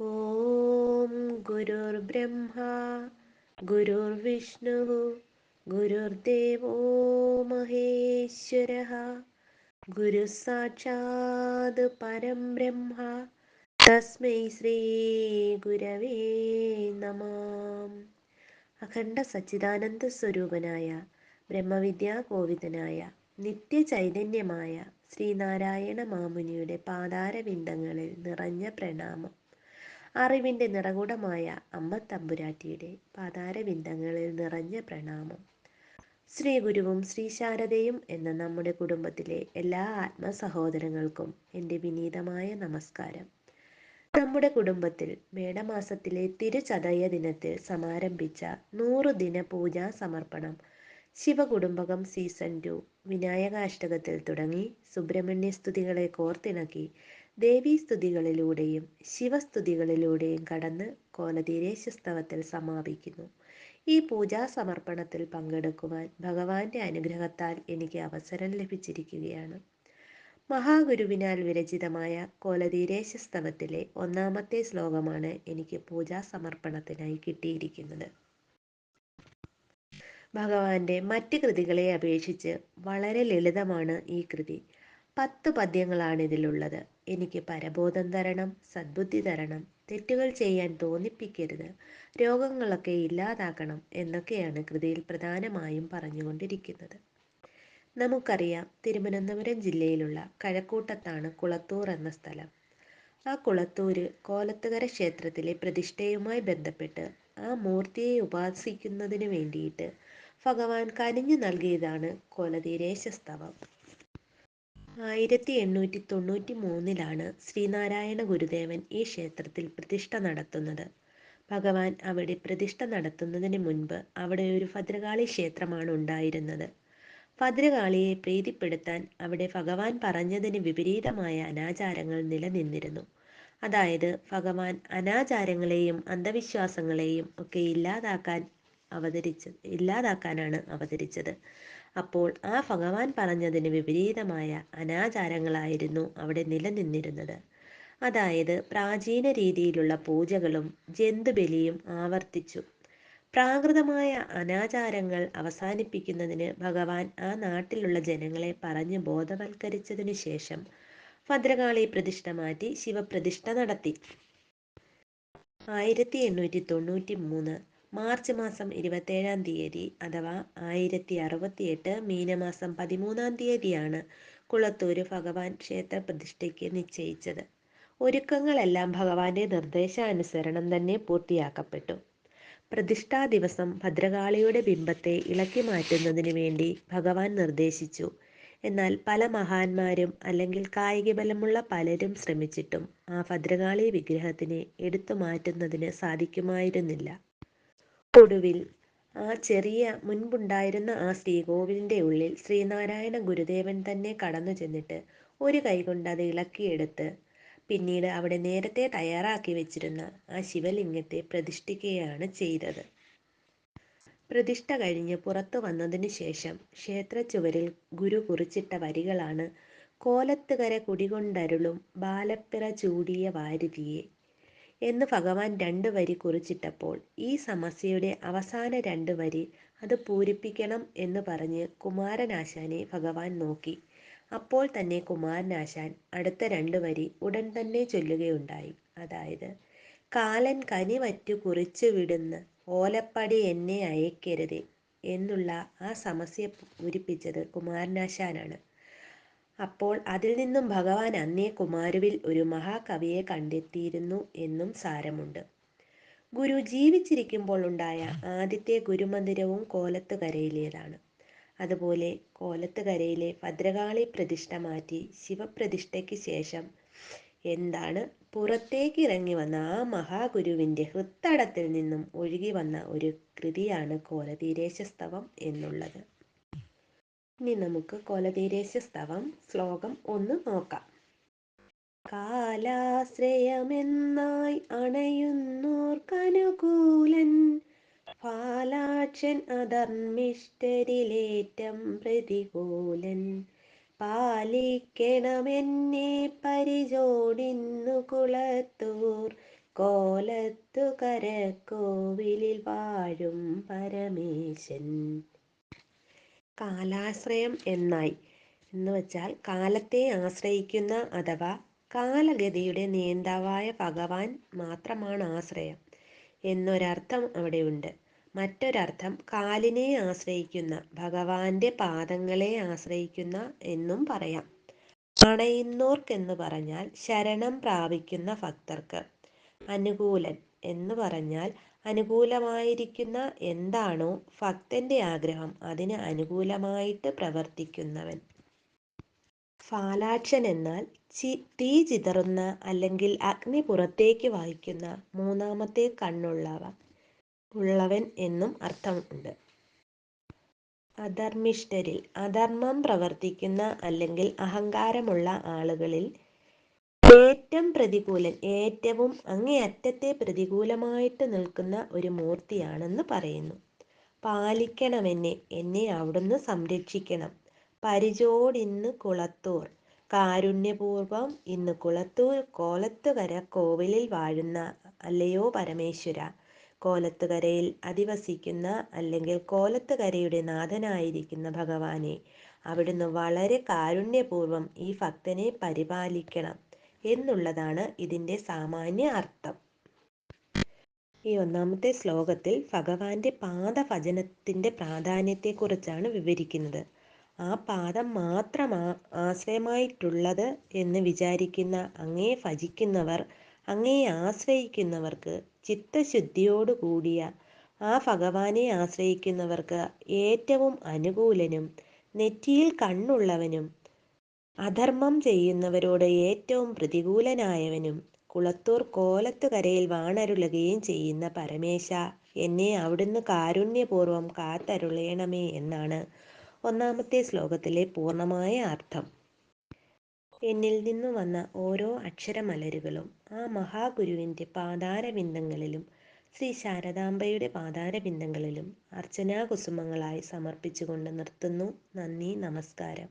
ഓം ഗുരുർബ്രഹ്മ ഗുരുർവിഷ്ണു ഗുരുദേവോ മഹേശ്വര. ഗുരു സാക്ഷാത് പരം ബ്രഹ്മ തസ്മൈ ശ്രീ ഗുരവേ നമാം. അഖണ്ഡ സച്ചിദാനന്ദ സ്വരൂപനായ ബ്രഹ്മവിദ്യാ കോവിതനായ നിത്യചൈതന്യമായ ശ്രീനാരായണ മാമുനിയുടെ പാതാരവിന്ദങ്ങളിൽ നിറഞ്ഞ പ്രണാമം. അറിവിന്റെ നിറകുടമായ അമ്മ തമ്പുരാട്ടിയുടെ പാതാരവിന്ദങ്ങളിൽ നിറഞ്ഞ പ്രണാമം. ശ്രീ ഗുരുവും എന്ന നമ്മുടെ കുടുംബത്തിലെ എല്ലാ ആത്മസഹോദരങ്ങൾക്കും എന്റെ വിനീതമായ നമസ്കാരം. നമ്മുടെ കുടുംബത്തിൽ മേടമാസത്തിലെ തിരുചതയ ദിനത്തിൽ സമാരംഭിച്ച നൂറ് ദിന പൂജാ സമർപ്പണം ശിവകുടുംബകം സീസൺ ടു വിനായകാഷ്ടകത്തിൽ തുടങ്ങി സുബ്രഹ്മണ്യ സ്തുതികളെ കോർത്തിണക്കി ദേവീസ്തുതികളിലൂടെയും ശിവസ്തുതികളിലൂടെയും കടന്ന് കോലതീരേശസ്തവത്തിൽ സമാപിക്കുന്നു. ഈ പൂജാ സമർപ്പണത്തിൽ പങ്കെടുക്കുവാൻ ഭഗവാന്റെ അനുഗ്രഹത്താൽ എനിക്ക് അവസരം ലഭിച്ചിരിക്കുകയാണ്. മഹാഗുരുവിനാൽ വിരചിതമായ കോലതീരേശസ്തവത്തിലെ ഒന്നാമത്തെ ശ്ലോകമാണ് എനിക്ക് പൂജാ സമർപ്പണത്തിനായി കിട്ടിയിരിക്കുന്നത്. ഭഗവാന്റെ മറ്റ് കൃതികളെ അപേക്ഷിച്ച് വളരെ ലളിതമാണ് ഈ കൃതി. പത്ത് പദ്യങ്ങളാണ് ഇതിലുള്ളത്. എനിക്ക് പരബോധം തരണം സദ്ബുദ്ധി തരണം തെറ്റുകൾ ചെയ്യാൻ തോന്നിപ്പിക്കരുത് രോഗങ്ങളൊക്കെ ഇല്ലാതാക്കണം എന്നൊക്കെയാണ് കൃതിയിൽ പ്രധാനമായും പറഞ്ഞുകൊണ്ടിരിക്കുന്നത്. നമുക്കറിയാം തിരുവനന്തപുരം ജില്ലയിലുള്ള കഴക്കൂട്ടത്താണ് കുളത്തൂർ എന്ന സ്ഥലം. ആ കുളത്തൂര് കോലത്തുകര ക്ഷേത്രത്തിലെ പ്രതിഷ്ഠയുമായി ബന്ധപ്പെട്ട് ആ മൂർത്തിയെ ഉപാസിക്കുന്നതിന് വേണ്ടിയിട്ട് ഭഗവാൻ കനിഞ്ഞു നൽകിയതാണ് കോലതീരേശസ്തവം. ആയിരത്തി എണ്ണൂറ്റി തൊണ്ണൂറ്റി മൂന്നിലാണ് ശ്രീനാരായണ ഗുരുദേവൻ ഈ ക്ഷേത്രത്തിൽ പ്രതിഷ്ഠ നടത്തുന്നത്. ഭഗവാൻ അവിടെ പ്രതിഷ്ഠ നടത്തുന്നതിന് മുൻപ് അവിടെ ഒരു ഭദ്രകാളി ക്ഷേത്രമാണ് ഉണ്ടായിരുന്നത്. ഭദ്രകാളിയെ പ്രീതിപ്പെടുത്താൻ അവിടെ ഭഗവാൻ പറഞ്ഞതിന് വിപരീതമായ അനാചാരങ്ങൾ നിലനിന്നിരുന്നു. അതായത് ഭഗവാൻ അനാചാരങ്ങളെയും അന്ധവിശ്വാസങ്ങളെയും ഒക്കെ ഇല്ലാതാക്കാൻ അവതരിച്ചു ഇല്ലാതാക്കാനാണ് അവതരിച്ചത്. അപ്പോൾ ആ ഭഗവാൻ പറഞ്ഞതിന് വിപരീതമായ അനാചാരങ്ങളായിരുന്നു അവിടെ നിലനിന്നിരുന്നത്. അതായത് പ്രാചീന രീതിയിലുള്ള പൂജകളും ജന്തുബലിയും ആവർത്തിച്ചു. പ്രാകൃതമായ അനാചാരങ്ങൾ അവസാനിപ്പിക്കുന്നതിന് ഭഗവാൻ ആ നാട്ടിലുള്ള ജനങ്ങളെ പറഞ്ഞ് ബോധവൽക്കരിച്ചതിനു ശേഷം ഭദ്രകാളി പ്രതിഷ്ഠ മാറ്റി ശിവപ്രതിഷ്ഠ നടത്തി. ആയിരത്തി എണ്ണൂറ്റി തൊണ്ണൂറ്റി മൂന്ന് മാർച്ച് മാസം ഇരുപത്തേഴാം തീയതി അഥവാ ആയിരത്തി അറുപത്തിയെട്ട് മീനമാസം പതിമൂന്നാം തീയതിയാണ് കുളത്തൂര് ഭഗവാൻ ക്ഷേത്ര പ്രതിഷ്ഠയ്ക്ക് നിശ്ചയിച്ചത്. ഒരുക്കങ്ങളെല്ലാം ഭഗവാന്റെ നിർദ്ദേശാനുസരണം തന്നെ പൂർത്തിയാക്കപ്പെട്ടു. പ്രതിഷ്ഠാ ദിവസം ഭദ്രകാളിയുടെ ബിംബത്തെ ഇളക്കി മാറ്റുന്നതിന് വേണ്ടി ഭഗവാൻ നിർദ്ദേശിച്ചു. എന്നാൽ പല മഹാന്മാരും അല്ലെങ്കിൽ കായിക ബലമുള്ള പലരും ശ്രമിച്ചിട്ടും ആ ഭദ്രകാളി വിഗ്രഹത്തിനെ എടുത്തു മാറ്റുന്നതിന് സാധിക്കുമായിരുന്നില്ല. ഒടുവിൽ ആ ചെറിയ മുൻപുണ്ടായിരുന്ന ആ ശ്രീകോവിലിന്റെ ഉള്ളിൽ ശ്രീനാരായണ ഗുരുദേവൻ തന്നെ കടന്നു ചെന്നിട്ട് ഒരു കൈകൊണ്ട് അത് ഇളക്കിയെടുത്ത് പിന്നീട് അവിടെ നേരത്തെ തയ്യാറാക്കി വെച്ചിരുന്ന ആ ശിവലിംഗത്തെ പ്രതിഷ്ഠിക്കുകയാണ് ചെയ്തത്. പ്രതിഷ്ഠ കഴിഞ്ഞ് പുറത്തു വന്നതിന് ശേഷം ക്ഷേത്ര ചുവരിൽ ഗുരു കുറിച്ചിട്ട വരികളാണ് കോലത്തുകര കുടികൊണ്ടരുളും ബാലപ്പിറ ചൂടിയ വാരുതിയെ എന്ന് ഭഗവാൻ രണ്ട് വരി കുറിച്ചിട്ടപ്പോൾ ഈ സമസ്യയുടെ അവസാന രണ്ട് വരി അത് പൂരിപ്പിക്കണം എന്ന് പറഞ്ഞ് കുമാരനാശാനെ ഭഗവാൻ നോക്കി. അപ്പോൾ തന്നെ കുമാരനാശാൻ അടുത്ത രണ്ട് വരി ഉടൻ തന്നെ ചൊല്ലുകയുണ്ടായി. അതായത് കാലൻ കനിവറ്റു കുറിച്ചു വിടുന്ന ഓലപ്പടി എന്നെ അയക്കരുതേ എന്നുള്ള ആ സമസ്യ പൂരിപ്പിച്ചത് കുമാരനാശാനാണ്. അപ്പോൾ അതിൽ നിന്നും ഭഗവാൻ അന്നേ കുമാരുവിൽ ഒരു മഹാകവിയെ കണ്ടെത്തിയിരുന്നു എന്നും സാരമുണ്ട്. ഗുരു ജീവിച്ചിരിക്കുമ്പോൾ ഉണ്ടായ ആദ്യത്തെ ഗുരുമന്ദിരവും കോലത്തുകരയിലേതാണ്. അതുപോലെ കോലത്തുകരയിലെ ഭദ്രകാളി പ്രതിഷ്ഠ മാറ്റി ശിവപ്രതിഷ്ഠയ്ക്ക് ശേഷം എന്താണ്? പുറത്തേക്ക് ഇറങ്ങി വന്ന ആ മഹാഗുരുവിന്റെ ഹൃത്തടത്തിൽ നിന്നും ഒഴുകി വന്ന ഒരു കൃതിയാണ് കോലതീരേശസ്തവം എന്നുള്ളത്. ഇനി നമുക്ക് കോലതീരേശസ്തവം ശ്ലോകം ഒന്ന് നോക്കാം. കാലാശ്രയമെന്നായി അണയുന്നോർക്കനുകൂലൻ പാലാക്ഷൻ അധർമ്മിഷ്ടരിലേറ്റം പ്രതികൂലൻ. പാലിക്കണമെന്നെ പരിചോടിന്നു കുളത്തൂർ കോലത്തു കരക്കോവിലിൽ വാഴും പരമേശൻ. കാലാശ്രയം എന്നായി. എന്ന് വെച്ചാൽ കാലത്തെ ആശ്രയിക്കുന്ന അഥവാ കാലഗതിയുടെ നേതാവായ ഭഗവാൻ മാത്രമാണ് ആശ്രയം. എന്നൊരർത്ഥം അവിടെയുണ്ട്. മറ്റൊരർത്ഥം കാലിനെ ആശ്രയിക്കുന്ന ഭഗവാന്റെ പാദങ്ങളെ ആശ്രയിക്കുന്ന എന്നും പറയാം. അണയുന്നോർക്കെന്ന് പറഞ്ഞാൽ ശരണം പ്രാപിക്കുന്ന ഭക്തർക്ക് അനുകൂലൻ എന്ന് പറഞ്ഞാൽ അനുകൂലമായിരിക്കുന്ന എന്താണോ ഭക്തന്റെ ആഗ്രഹം അതിന് അനുകൂലമായിട്ട് പ്രവർത്തിക്കുന്നവൻ. ഫാലാക്ഷൻ എന്നാൽ ചി തീ ചിതറുന്ന അല്ലെങ്കിൽ അഗ്നി പുറത്തേക്ക് വായിക്കുന്ന മൂന്നാമത്തെ കണ്ണുള്ളവ. ഉള്ളവൻ എന്നും അർത്ഥമുണ്ട് അധർമ്മിഷ്ഠരിൽ അധർമ്മം പ്രവർത്തിക്കുന്ന അല്ലെങ്കിൽ അഹങ്കാരമുള്ള ആളുകളിൽ പ്രതികൂലൻ ഏറ്റവും അങ്ങേയറ്റത്തെ പ്രതികൂലമായിട്ട് നിൽക്കുന്ന ഒരു മൂർത്തിയാണെന്ന് പറയുന്നു. പാലിക്കണമെന്നെ എന്നെ അവിടുന്ന് സംരക്ഷിക്കണം. പരിചോടിന്ന് കുളത്തൂർ. കാരുണ്യപൂർവം ഇന്ന് കുളത്തൂർ കോലത്തുകര കോവിലിൽ വാഴുന്ന അല്ലയോ പരമേശ്വര. കോലത്തുകരയിൽ അധിവസിക്കുന്ന അല്ലെങ്കിൽ കോലത്തുകരയുടെ നാഥനായിരിക്കുന്ന ഭഗവാനെ അവിടുന്ന് വളരെ കാരുണ്യപൂർവം ഈ ഭക്തനെ പരിപാലിക്കണം. എന്നുള്ളതാണ് ഇതിന്റെ സാമാന്യ അർത്ഥം. ഈ ഒന്നാമത്തെ ശ്ലോകത്തിൽ ഭഗവാന്റെ പാദഭജനത്തിന്റെ പ്രാധാന്യത്തെക്കുറിച്ചാണ് വിവരിക്കുന്നത്. ആ പാദം മാത്രം ആശ്രയമായിട്ടുള്ളത് എന്ന് വിചാരിക്കുന്ന അങ്ങേ ഭജിക്കുന്നവർ അങ്ങേ ആശ്രയിക്കുന്നവർക്ക് ചിത്തശുദ്ധിയോടു കൂടിയ ആ ഭഗവാനെ ആശ്രയിക്കുന്നവർക്ക് ഏറ്റവും അനുകൂലനും നെറ്റിയിൽ കണ്ണുള്ളവനും അധർമ്മം ചെയ്യുന്നവരോട് ഏറ്റവും പ്രതികൂലനായവനും കുളത്തൂർ കോലത്തുകരയിൽ വാണരുളുകയും ചെയ്യുന്ന പരമേശ എന്നെ അവിടുന്ന് കാരുണ്യപൂർവം കാത്തരുളേണമേ എന്നാണ് ഒന്നാമത്തെ ശ്ലോകത്തിലെ പൂർണമായ അർത്ഥം. എന്നിൽ നിന്നു വന്ന ഓരോ അക്ഷരമലരുകളും ആ മഹാഗുരുവിന്റെ പാതാരബിന്ദങ്ങളിലും ശ്രീ ശാരദാംബയുടെ പാതാരബിന്ദങ്ങളിലും അർച്ചനാകുസുമങ്ങളായി സമർപ്പിച്ചുകൊണ്ട് നിർത്തുന്നു. നന്ദി നമസ്കാരം.